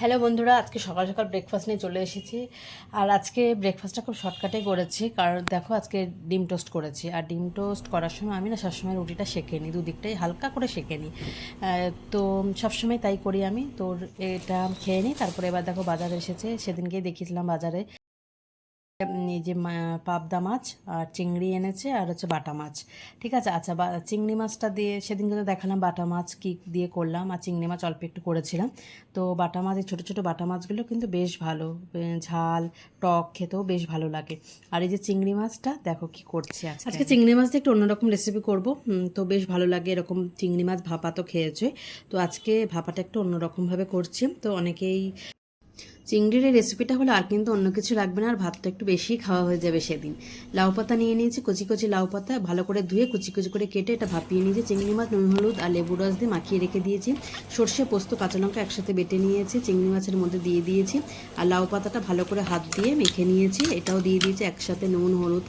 Hello বন্ধুরা, আজকে সকাল সকাল ব্রেকফাস্ট নিয়ে চলে এসেছি। আর আজকে ব্রেকফাস্টটা খুব শর্টকাটে করেছি, কারণ দেখো আজকে ডিম টোস্ট করেছি। আর ডিম টোস্ট করার সময় আমি না সবসময় রুটিটা সেঁকে নিই দুদিকটাই হালকা করে সেঁকে নিই তো সবসময় তাই করি আমি। তোর এটা খেয়ে নিই তারপরে এবার দেখো বাজারে এসেছে, সেদিনকেই দেখিয়েছিলাম বাজারে। এই যে পাবদা মাছ আর চিংড়ি এনেছে আর হচ্ছে বাটা মাছ। ঠিক আছে? আচ্ছা বা, চিংড়ি মাছটা দিয়ে সেদিনকে তো দেখালাম, বাটা মাছ কি দিয়ে করলাম আর চিংড়ি মাছ অল্প একটু করেছিলাম। তো বাটা মাছ এই ছোটো ছোটো বাটা মাছগুলো কিন্তু বেশ ভালো ঝাল, টক খেতেও বেশ ভালো লাগে। আর এই যে চিংড়ি মাছটা, দেখো কি করছে আজকে। আজকে চিংড়ি মাছ দিয়ে একটু অন্যরকম রেসিপি করব। তো বেশ ভালো লাগে এরকম চিংড়ি মাছ ভাপা তো খেয়েছে। তো আজকে ভাপাটা একটু অন্যরকমভাবে করছি। তো অনেকেই চিংড়ির রেসিপিটা হলে আর কিন্তু অন্য কিছু লাগবে না, আর ভাতটা একটু বেশি খাওয়া হয়ে যাবে সেদিন। লাউ পাতা নিয়ে নিয়েছি, কচি কচি লাউ পাতা, ভালো করে ধুয়ে কুচি কুচি করে কেটে এটা ভাপিয়ে নিয়েছি। চিংড়ি মাছ, নুন, হলুদ আর লেবু রস দিয়ে মাখিয়ে রেখে দিয়েছি। সর্ষে, পোস্ত, কাঁচা লঙ্কা একসাথে বেটে নিয়েছি, চিংড়ি মাছের মধ্যে দিয়ে দিয়েছি। আর লাউ পাতাটা ভালো করে হাত দিয়ে মেখে নিয়েছি, এটাও দিয়ে দিয়েছি একসাথে নুন, হলুদ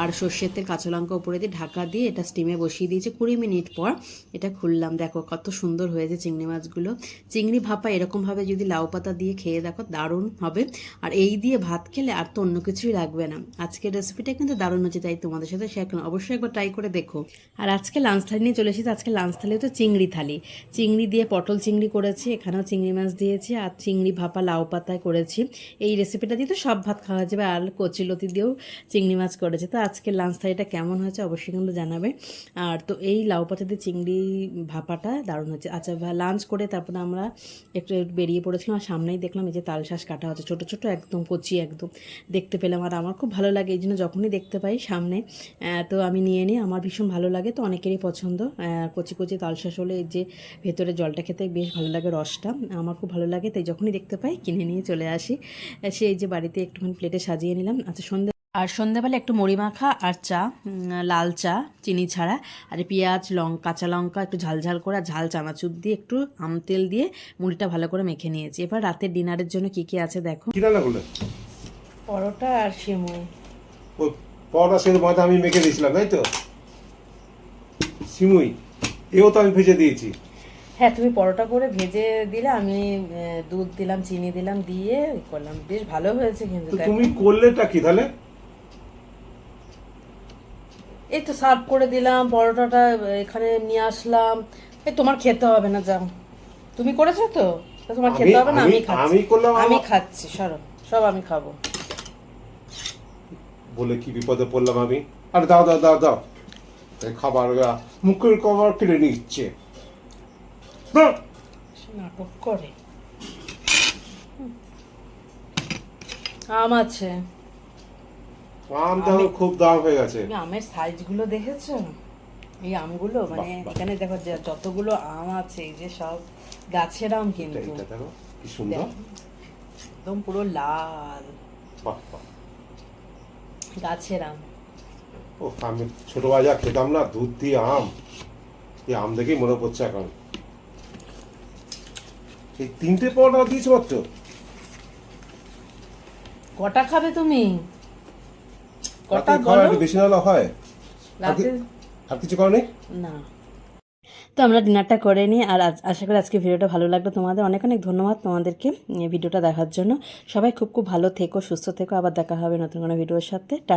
আর সর্ষের তেল, কাঁচা লঙ্কা উপরে দিয়ে ঢাকা দিয়ে এটা স্টিমে বসিয়ে দিয়েছি। কুড়ি মিনিট পর এটা খুললাম। দেখো কত সুন্দর হয়েছে চিংড়ি মাছগুলো। চিংড়ি ভাপা এরকমভাবে যদি লাউ পাতা দিয়ে খেয়ে দেখো দারুণ হবে। আর এই দিয়ে ভাত খেলে আর তো অন্য কিছুই লাগবে না। আজকের রেসিপিটা কিন্তু দারুণ হচ্ছে তাই তোমাদের সাথে শেয়ার করলাম। অবশ্যই একবার ট্রাই করে দেখো। আর আজকে লাঞ্চ থালি নিয়ে চলে এসেছি। আজকে লাঞ্চ থালি তো চিংড়ি থালি। চিংড়ি দিয়ে পটল চিংড়ি করেছি, এখানেও চিংড়ি মাছ দিয়েছি আর চিংড়ি ভাপা লাউ পাতায় করেছি। এই রেসিপিটা দিয়ে তো সব ভাত খাওয়া যাবে। আর কচিলতি দিয়েও চিংড়ি মাছ করেছে। তো আজকে লাঞ্চ থালিটা কেমন হয়েছে অবশ্যই কিন্তু জানাবে। আর তো এই লাউ পাতা দিয়ে চিংড়ি ভাপাটা দারুণ হচ্ছে আচ্ছা লাঞ্চ করে তারপরে আমরা একটু বেরিয়ে পড়েছিলাম আর সামনেই দেখলাম এই যে তাল কাটা হচ্ছে, ছোটো ছোটো একদম কচি একদম। দেখতে পেলাম আর আমার খুব ভালো লাগে, এই জন্য যখনই দেখতে পাই সামনে তো আমি নিয়ে নিই, আমার ভীষণ ভালো লাগে, তো অনেকেরই পছন্দ। কচি কচি তাল শাঁস হলে এই যে ভেতরে জলটা খেতে বেশ ভালো লাগে রসটা, আমার খুব ভালো লাগে, তাই যখনই দেখতে পাই কিনে নিয়ে চলে আসি। সেই যে বাড়িতে একটুখানি প্লেটে সাজিয়ে নিলাম। আচ্ছা সন্ধ্যে আর সন্ধ্যাবেলা একটু মুড়ি মাখা আর চা লাল চা চিনি ছাড়া। আর পেঁয়াজ লঙ্কা কাঁচা লঙ্কা একটু ঝাল ঝাল করে আর ঝাল চানাচুর দিয়ে একটু আম তেল দিয়ে মুড়িটা ভালো করে মেখে নিয়েছি। এবার রাতের ডিনারের জন্য কি কি আছে দেখো। কি রান্না করলে? পরোটা আর সিমুই ওই পরোটা সেদ্ধ মাথা আমি মেখে দিয়েছিলাম তাই তো? সিমুই এও তো আমি ভেজে দিয়েছি। হ্যাঁ তুমি পরোটা করে ভেজে দিলে আমি দুধ দিলাম চিনি দিলাম দিয়ে করলাম। বেশ ভালো হয়েছে কিন্তু তুমি করলেটা কি তাহলে? এই তো সার্ভ করে দিলাম পরোটাটা এখানে নিয়ে আসলাম। এই তোমার খেতে হবে না যাও। তুমি করেছ তো? তোমার খেতে হবে না? আমি আমি- খাচ্ছি। আমি করলাম আমি খাচ্ছি সরো। সব আমি খাব। বলে কি বিপদে পড়লাম আমি? আরে দাও দাও দাও দাও। এই খাবার গা, মুখের কভার কেড়ে নিচ্ছে। নাটক করে। আম আছে। আম তো খুব দাম হয়ে গেছে। আমের সাইজগুলো দেখেছ? এই আমগুলো মানে। এখানে দেখো যে যতগুলো আম আছে এই যে সব গাছের আম কিন্তু। এটা দেখো কি সুন্দর। একদম পুরো লাল। বাহ বাহ। গাছের আম। ও আমি ছোট বাজা খেতাম না দুধ দিয়ে আম। এই আম দেখেই মনে পড়ছে এখন। এই তিনটে পরোটা দিয়েছ মাত্র? কটা খাবে তুমি? কটা খাওয়া একটু বেশি নাহলে হয়? আর কিছু করনি? না। তো আমরা ডিনারটা করে নিই আর আজ- আশা করি আজকে ভিডিওটা ভালো লাগল তোমাদের। অনেক অনেক ধন্যবাদ তোমাদেরকে ভিডিওটা দেখার জন্য। সবাই খুব খুব ভালো থেকো সুস্থ থেকো। আবার দেখা হবে নতুন কোনো ভিডিওর সাথে। টা